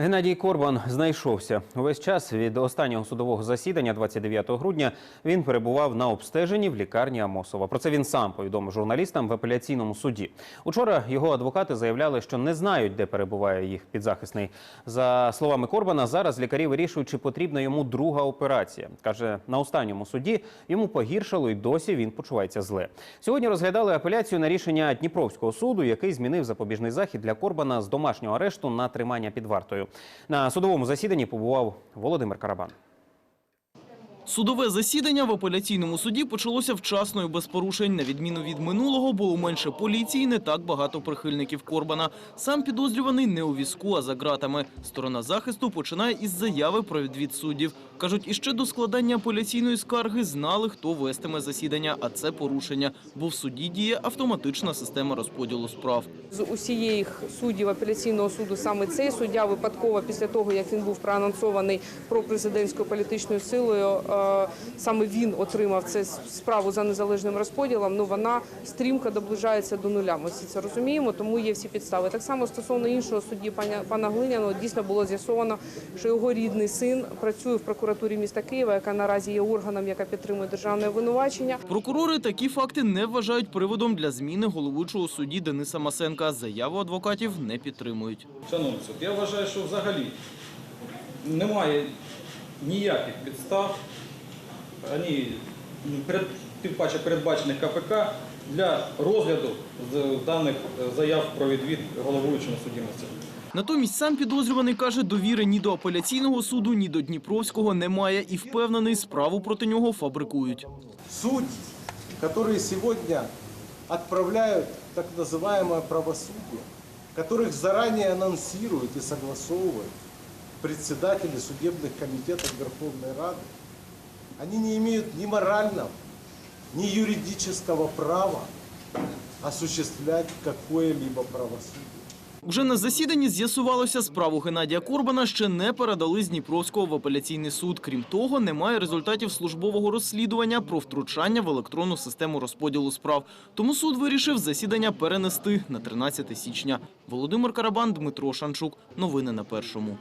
Геннадій Корбан знайшовся. Увесь час від останнього судового засідання 29 грудня він перебував на обстеженні в лікарні Амосова. Про це він сам повідомив журналістам в апеляційному суді. Учора його адвокати заявляли, що не знають, де перебуває їх підзахисний. За словами Корбана, зараз лікарі вирішують, чи потрібна йому друга операція. Каже, на останньому суді йому погіршало і досі він почувається зле. Сьогодні розглядали апеляцію на рішення Дніпровського суду, який змінив запобіжний захід для Корбана з домашнього арешту на тримання під вартою. На судовому засіданні побував Володимир Карабан. Судове засідання в апеляційному суді почалося вчасно і без порушень. На відміну від минулого, було менше поліції, не так багато прихильників Корбана. Сам підозрюваний не у візку, а за ґратами. Сторона захисту починає із заяви про відвід суддів. Кажуть, іще до складання апеляційної скарги знали, хто вестиме засідання, а це порушення, бо в суді діє автоматична система розподілу справ. З усієї суддів апеляційного суду саме цей суддя випадково після того, як він був проанонсований про президентською політичною силою, е, саме він отримав це справу за незалежним розподілом. Ну вона стрімко доближається до нуля. Ми всі це розуміємо, тому є всі підстави. Так само стосовно іншого судді паня пана Глиняного дійсно було з'ясовано, що його рідний син працює в прокуратурі міста Києва, яка наразі є органом, яка підтримує державне обвинувачення. Прокурори такі факти не вважають приводом для зміни головуючого судді Дениса Масенка. Заяву адвокатів не підтримують. Шановний суд, я вважаю, що взагалі немає ніяких підстав, ані перед, тим паче передбачених КПК для розгляду з даних заяв про відвід головуючому судді Масенку. Натомість сам підозрюваний каже, довіри ні до апеляційного суду, ні до Дніпровського немає і впевнений, справу проти нього фабрикують. судьи, которые сегодня отправляют так называемое правосудие, которых заранее анонсируют и согласовывают председатели судебных комитетов Верховной Рады, они не имеют ни морального, ни юридического права осуществлять какое-либо правосудие. Уже на засіданні з'ясувалося, справу Геннадія Корбана ще не передали з Дніпровського в апеляційний суд. Крім того, немає результатів службового розслідування про втручання в електронну систему розподілу справ. Тому суд вирішив засідання перенести на 13 січня. Володимир Карабан, Дмитро Шанчук. Новини на першому.